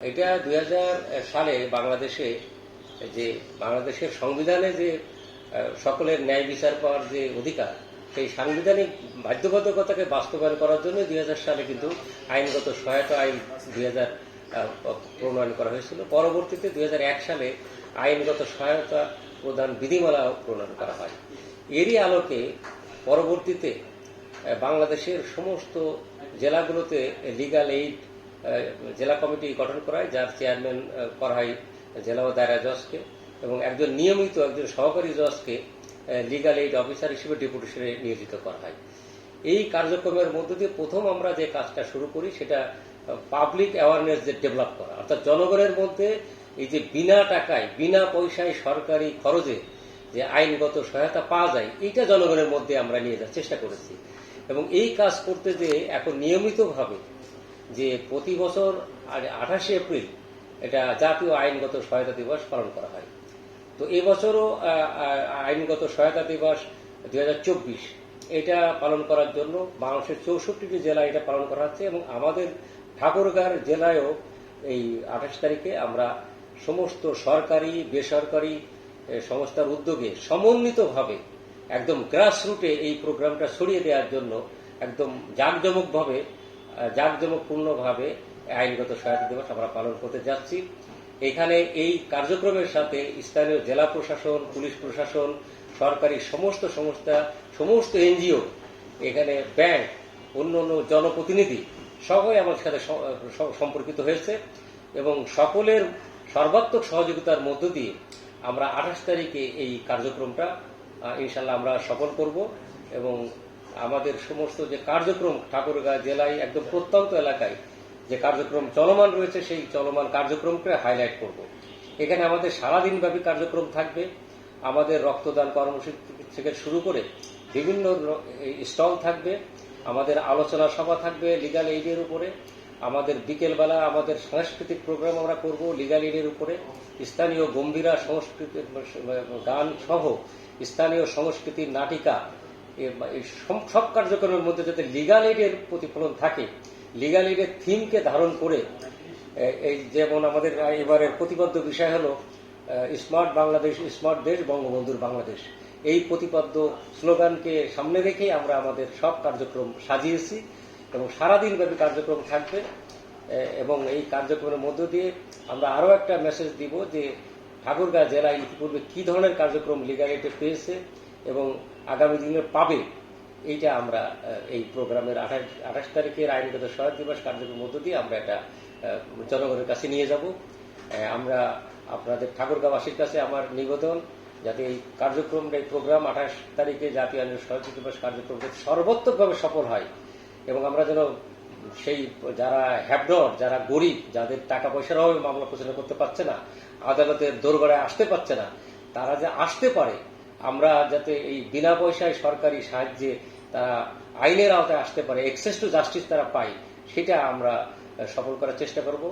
এটা দুই হাজার সালে বাংলাদেশে যে বাংলাদেশের সংবিধানে যে সকলের ন্যায় বিচার পাওয়ার যে অধিকার, সেই সাংবিধানিক বাধ্যবাধকতাকে বাস্তবায়ন করার জন্য দুই হাজার সালে কিন্তু আইনগত সহায়তা আইন দুই হাজার প্রণয়ন করা হয়েছিল। পরবর্তীতে দুই হাজার এক সালে আইনগত সহায়তা প্রদান বিধিমালা প্রণয়ন করা হয়। এরই আলোকে পরবর্তীতে বাংলাদেশের সমস্ত জেলাগুলোতে লিগাল এইড জেলা কমিটি গঠন করা হয় যার চেয়ারম্যান করা হয় জেলা ও দায়রা জজকে এবং একজন নিয়মিত একজন সহকারী জজকে লিগাল এইড অফিসার হিসেবে ডেপুটেশনে নিয়োজিত করা হয়। এই কার্যক্রমের মধ্য দিয়ে প্রথম আমরা যে কাজটা শুরু করি, সেটা পাবলিক অ্যাওয়ারনেস যে ডেভেলপ করা। অর্থাৎ জনগণের মধ্যে এই যে বিনা টাকায়, বিনা পয়সায় সরকারি খরচে যে আইনগত সহায়তা পাওয়া যায়, এইটা জনগণের মধ্যে আমরা নিয়ে যাওয়ার চেষ্টা করেছি। এবং এই কাজ করতে যে এখন নিয়মিতভাবে যে প্রতি বছর আঠাশে এপ্রিল এটা জাতীয় আইনগত সহায়তা দিবস পালন করা হয়। তো এবছরও আইনগত সহায়তা দিবস দু হাজার চব্বিশ। এটা পালন করার জন্য বাংলাদেশের চৌষট্টিটি জেলায় এটা পালন করা হচ্ছে এবং আমাদের ঠাকুরগাঁর জেলায়ও এই আঠাশ তারিখে আমরা সমস্ত সরকারি, বেসরকারি সংস্থার উদ্যোগে সমন্বিতভাবে একদম গ্রাসরুটে এই প্রোগ্রামটা ছড়িয়ে দেওয়ার জন্য একদম জাঁকজমকভাবে জাঁকজমকপূর্ণভাবে আইনগত সহায়তা দিবস আমরা পালন করতে যাচ্ছি। এখানে এই কার্যক্রমের সাথে স্থানীয় জেলা প্রশাসন, পুলিশ প্রশাসন, সরকারি সমস্ত সংস্থা, সমস্ত এনজিও, এখানে ব্যাংক অন্য অন্য জনপ্রতিনিধি সবাই আমার সাথে সম্পর্কিত হয়েছে এবং সকলের সর্বাত্মক সহযোগিতার মধ্য দিয়ে আমরা আঠাশ তারিখে এই কার্যক্রমটা ইনশাল্লাহ আমরা সফল করব এবং আমাদের সমস্ত যে কার্যক্রম ঠাকুরগাঁ জেলায় একদম প্রত্যন্ত এলাকায় যে কার্যক্রম চলমান রয়েছে, সেই চলমান কার্যক্রমকে হাইলাইট করব। এখানে আমাদের সারাদিনব্যাপী কার্যক্রম থাকবে। আমাদের রক্তদান কর্মসূচি থেকে শুরু করে বিভিন্ন স্টল থাকবে। আমাদের আলোচনা সভা থাকবে লিগাল এইডের উপরে। আমাদের বিকেলবেলা আমাদের সাংস্কৃতিক প্রোগ্রাম আমরা করব লিগাল এইডের উপরে। স্থানীয় গম্ভীরা সংস্কৃতির গান সহ স্থানীয় সংস্কৃতির নাটিকা এই সব কার্যক্রমের মধ্যে যাতে লিগাল এইডের প্রতিফলন থাকে লিগাল এইডের থিমকে ধারণ করে এই যেমন আমাদের এবারের প্রতিপাদ্য বিষয় হলো স্মার্ট বাংলাদেশ, স্মার্ট দেশ, বঙ্গবন্ধুর বাংলাদেশ। এই প্রতিপাদ্য স্লোগানকে সামনে রেখে আমরা আমাদের সব কার্যক্রম সাজিয়েছি এবং সারাদিন ব্যাপী কার্যক্রম থাকবে এবং এই কার্যক্রমের মধ্য দিয়ে আমরা আরও একটা মেসেজ দিব যে ঠাকুরগাঁ জেলায় ইতিপূর্বে কি ধরনের কার্যক্রম লিগালিটি পেয়েছে এবং আগামী দিনে পাবে। এইটা আমরা এই প্রোগ্রামের আঠাশ আঠাশ তারিখের আইনগত সহায়তা দিবস কার্যক্রমের মধ্য দিয়ে আমরা এটা জনগণের কাছে নিয়ে যাব। আমরা আপনাদের ঠাকুরগাঁওবাসীর কাছে আমার নিবেদন যাতে এই কার্যক্রম এই প্রোগ্রাম আঠাশ তারিখে জাতীয় আইনের সহায়তা দিবস কার্যক্রম যাতে সর্বাত্মকভাবে সফল হয় এবং আমরা যেন সেই, যারা হ্যাবডর যারা গরিব, যাদের টাকা পয়সার অভাবে মামলা প্রচার করতে পারছে না, আদালতের দোরগড়ে আসতে পারছে না, তারা যে আসতে পারে আমরা যাতে এই বিনা পয়সায় সরকারি সাহায্যে তারা আইনের আওতায় আসতে পারে এক্সেস টু জাস্টিস তারা পায়, সেটা আমরা সফল করার চেষ্টা করব।